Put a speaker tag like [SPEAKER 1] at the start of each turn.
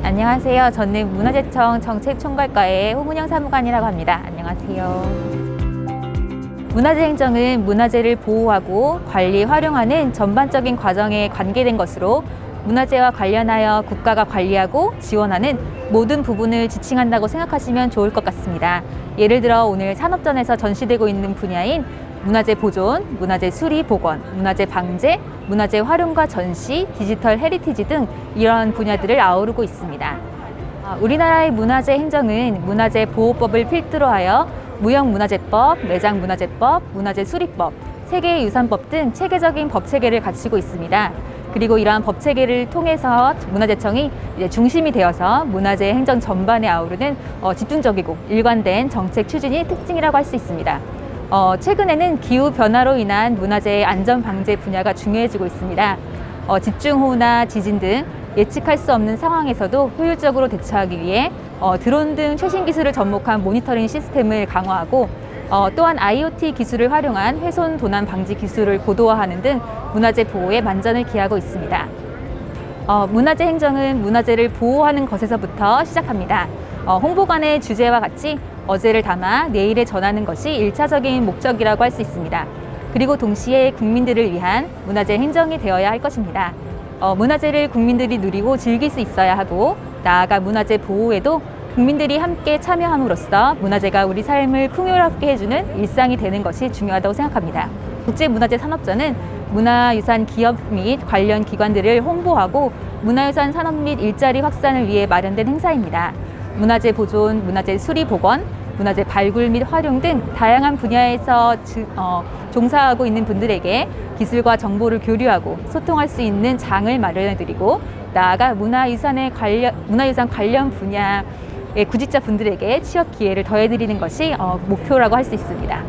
[SPEAKER 1] 안녕하세요. 저는 문화재청 정책총괄과의 홍은영 사무관이라고 합니다. 안녕하세요. 문화재 행정은 문화재를 보호하고 관리, 활용하는 전반적인 과정에 관계된 것으로 문화재와 관련하여 국가가 관리하고 지원하는 모든 부분을 지칭한다고 생각하시면 좋을 것 같습니다. 예를 들어 오늘 산업전에서 전시되고 있는 분야인 문화재 보존, 문화재 수리 복원, 문화재 방제, 문화재 활용과 전시, 디지털 헤리티지 등 이러한 분야들을 아우르고 있습니다. 아, 우리나라의 문화재 행정은 문화재 보호법을 필두로 하여 무형문화재법, 매장문화재법, 문화재수리법, 세계유산법 등 체계적인 법 체계를 갖추고 있습니다. 그리고 이러한 법 체계를 통해서 문화재청이 이제 중심이 되어서 문화재 행정 전반에 아우르는 어, 집중적이고 일관된 정책 추진이 특징이라고 할 수 있습니다. 어, 최근에는 기후 변화로 인한 문화재의 안전 방제 분야가 중요해지고 있습니다. 어, 집중호우나 지진 등 예측할 수 없는 상황에서도 효율적으로 대처하기 위해 어, 드론 등 최신 기술을 접목한 모니터링 시스템을 강화하고 어, 또한 IoT 기술을 활용한 훼손 도난 방지 기술을 고도화하는 등 문화재 보호에 만전을 기하고 있습니다. 어, 문화재 행정은 문화재를 보호하는 것에서부터 시작합니다. 어, 홍보관의 주제와 같이 어제를 담아 내일에 전하는 것이 일차적인 목적이라고 할 수 있습니다. 그리고 동시에 국민들을 위한 문화재 행정이 되어야 할 것입니다. 어, 문화재를 국민들이 누리고 즐길 수 있어야 하고 나아가 문화재 보호에도 국민들이 함께 참여함으로써 문화재가 우리 삶을 풍요롭게 해주는 일상이 되는 것이 중요하다고 생각합니다. 국제문화재 산업전은 문화유산 기업 및 관련 기관들을 홍보하고 문화유산 산업 및 일자리 확산을 위해 마련된 행사입니다. 문화재 보존, 문화재 수리 복원, 문화재 발굴 및 활용 등 다양한 분야에서 지- 어, 종사하고 있는 분들에게 기술과 정보를 교류하고 소통할 수 있는 장을 마련해 드리고 나아가 문화유산의 관련 문화유산 관련 분야의 구직자 분들에게 취업 기회를 더해 드리는 것이 어, 목표라고 할 수 있습니다.